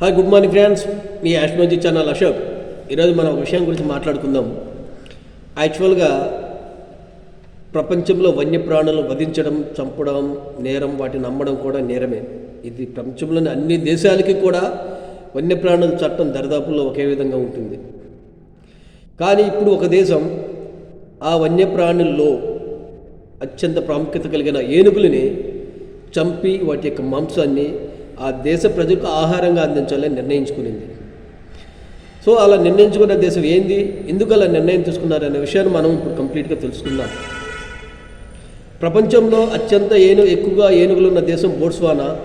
Hi good morning friends మీ యాష్మోజీ channel Ashok ఈరోజు మనం ఒక విషయం గురించి మాట్లాడుకుందాం. యాక్చువల్గా ప్రపంచంలో వన్యప్రాణులు వధించడం చంపడం నేరం వాటిని నమ్మడం కూడా నేరమే. ఇది ప్రపంచంలోని అన్ని దేశాలకి కూడా వన్యప్రాణుల చట్టం దరిదాపుల్లో ఒకే విధంగా ఉంటుంది. కానీ ఇప్పుడు ఒక దేశం ఆ వన్యప్రాణుల్లో అత్యంత ప్రాముఖ్యత కలిగిన ఏనుగులని చంపి వాటి యొక్క మాంసాన్ని ఆ దేశ ప్రజలకు ఆహారంగా అందించాలని నిర్ణయించుకునింది. సో అలా నిర్ణయించుకున్న దేశం ఏంది? ఎందుకు అలా నిర్ణయం తీసుకున్నారు అనే విషయాన్ని మనం ఇప్పుడు కంప్లీట్గా తెలుసుకుందాం. ప్రపంచంలో అత్యంత ఏను ఎక్కువగా ఏనుగులు ఉన్న దేశం బోట్స్వానా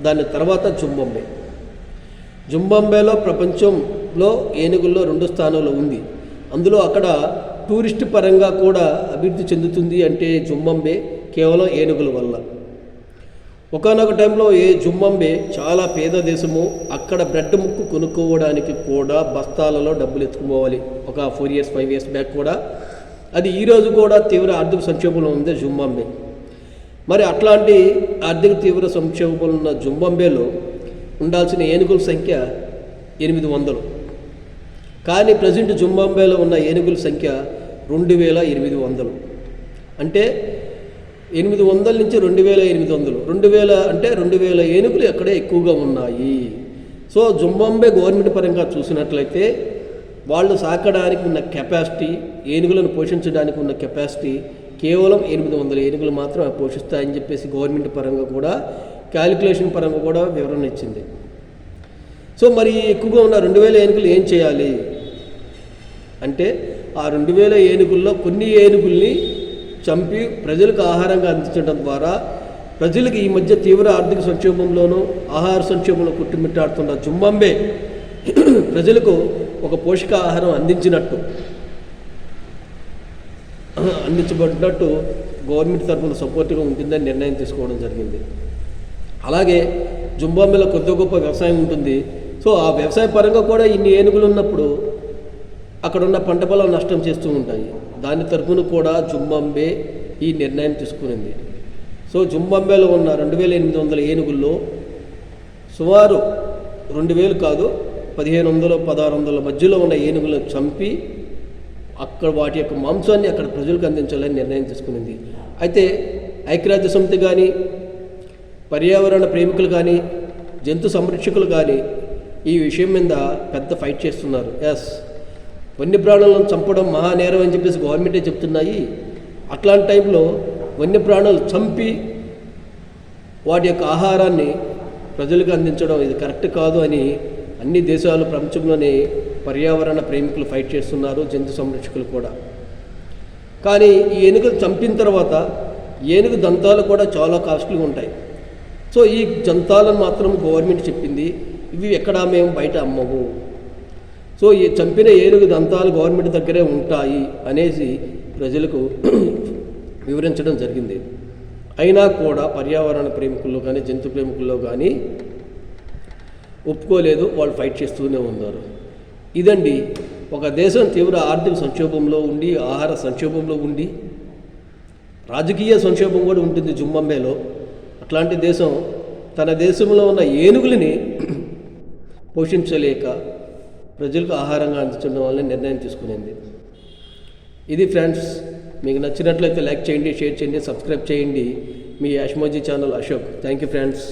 దాని తర్వాత జుంబాంబే. జుంబాంబేలో ప్రపంచంలో ఏనుగుల్లో రెండు స్థానంలో ఉంది. అందులో అక్కడ టూరిస్ట్ పరంగా కూడా అభివృద్ధి చెందుతుంది అంటే జుంబాంబే కేవలం ఏనుగుల వల్ల. ఒకనొక టైంలో ఏ జుమ్మంబే చాలా పేద దేశము అక్కడ బ్రెడ్ ముక్కు కొనుక్కోవడానికి కూడా బస్తాలలో డబ్బులు ఎత్తుకుపోవాలి. ఒక four years five years back కూడా. అది ఈరోజు కూడా తీవ్ర ఆర్థిక సంక్షోభంలో ఉంది జుంబాంబే మరి అట్లాంటి ఆర్థిక తీవ్ర సంక్షోభంలో ఉన్న జుంబాంబేలో ఉండాల్సిన ఏనుగుల సంఖ్య ఎనిమిది వందలు. కానీ ప్రజెంట్ జుంబాంబేలో ఉన్న ఏనుగుల సంఖ్య రెండు వేల ఎనిమిది వందలు. అంటే ఎనిమిది వందల నుంచి రెండు వేల ఎనిమిది వందలు. రెండు వేల అంటే రెండు వేల ఏనుగులు ఎక్కడే ఎక్కువగా ఉన్నాయి. సో జుంబాంబే గవర్నమెంట్ పరంగా చూసినట్లయితే వాళ్ళు సాకడానికి ఉన్న కెపాసిటీ ఏనుగులను పోషించడానికి ఉన్న కెపాసిటీ కేవలం ఎనిమిది వందల ఏనుగులు మాత్రం పోషిస్తాయని చెప్పేసి గవర్నమెంట్ పరంగా కూడా క్యాలిక్యులేషన్ పరంగా కూడా వివరణ ఇచ్చింది. సో మరి ఎక్కువగా ఉన్న రెండు వేల ఏనుగులు ఏం చేయాలి? అంటే ఆ రెండు వేల ఏనుగుల్లో కొన్ని ఏనుగుల్ని చంపి ప్రజలకు ఆహారంగా అందించడం ద్వారా ప్రజలకు ఈ మధ్య తీవ్ర ఆర్థిక సంక్షోభంలోనూ ఆహార సంక్షోభంలో కుట్టుమిట్టాడుతున్న జుంబంబే ప్రజలకు ఒక పోషకాహారం అందించినట్టు అందించబడినట్టు గవర్నమెంట్ తరఫున సపోర్ట్గా ఉంటుందని నిర్ణయం తీసుకోవడం జరిగింది. అలాగే జుంబాంబేలో కొద్ది గొప్ప వ్యవసాయం ఉంటుంది. సో ఆ వ్యవసాయ పరంగా కూడా ఇన్ని ఏనుగులు ఉన్నప్పుడు అక్కడున్న పంట పొలం నష్టం చేస్తూ ఉంటాయి. దాని తరఫున కూడా జుంబాంబే ఈ నిర్ణయం తీసుకునింది. సో జుంబాంబేలో ఉన్న రెండు వేల ఎనిమిది వందల ఏనుగుల్లో సుమారు రెండు వేలు కాదు పదిహేను వందలు పదహారు వందల మధ్యలో ఉన్న ఏనుగులను చంపి అక్కడ వాటి యొక్క మాంసాన్ని అక్కడ ప్రజలకు అందించాలని నిర్ణయం తీసుకునింది. అయితే ఐక్యరాజ్య సమితి కానీ పర్యావరణ ప్రేమికులు కానీ జంతు సంరక్షకులు కానీ ఈ విషయం మీద పెద్ద ఫైట్ చేస్తున్నారు. ఎస్ వన్యప్రాణులను చంపడం మహానేరం అని చెప్పేసి గవర్నమెంటే చెప్తున్నాయి. అట్లాంటి టైంలో వన్యప్రాణులు చంపి వాటి యొక్క ఆహారాన్ని ప్రజలకు అందించడం ఇది కరెక్ట్ కాదు అని అన్ని దేశాలు ప్రపంచంలోనే పర్యావరణ ప్రేమికులు ఫైట్ చేస్తున్నారు జంతు సంరక్షకులు కూడా. కానీ ఈ ఏనుగులు చంపిన తర్వాత ఏనుగు దంతాలు కూడా చాలా కాస్ట్లీగా ఉంటాయి. సో ఈ దంతాలను మాత్రం గవర్నమెంట్ చెప్పింది ఇవి ఎక్కడా మేము బయట అమ్మవు సో ఈ చంపిన ఏనుగు దంతాలు గవర్నమెంట్ దగ్గరే ఉంటాయి అనేసి ప్రజలకు వివరించడం జరిగింది. అయినా కూడా పర్యావరణ ప్రేమికుల్లో కానీ జంతు ప్రేమికుల్లో కానీ ఒప్పుకోలేదు. వాళ్ళు ఫైట్ చేస్తూనే ఉన్నారు. ఇదండి ఒక దేశం తీవ్ర ఆర్థిక సంక్షోభంలో ఉండి ఆహార సంక్షోభంలో ఉండి రాజకీయ సంక్షోభం కూడా ఉంటుంది జుంబంబేలో అట్లాంటి దేశం తన దేశంలో ఉన్న ఏనుగులని పోషించలేక ప్రజలకు ఆహారంగా అందించడం వల్ల నిర్ణయం తీసుకునేది. ఇది ఫ్రెండ్స్ మీకు నచ్చినట్లయితే లైక్ చేయండి షేర్ చేయండి సబ్స్క్రైబ్ చేయండి. మీ యాష్మోజీ channel Ashok. Thank you friends.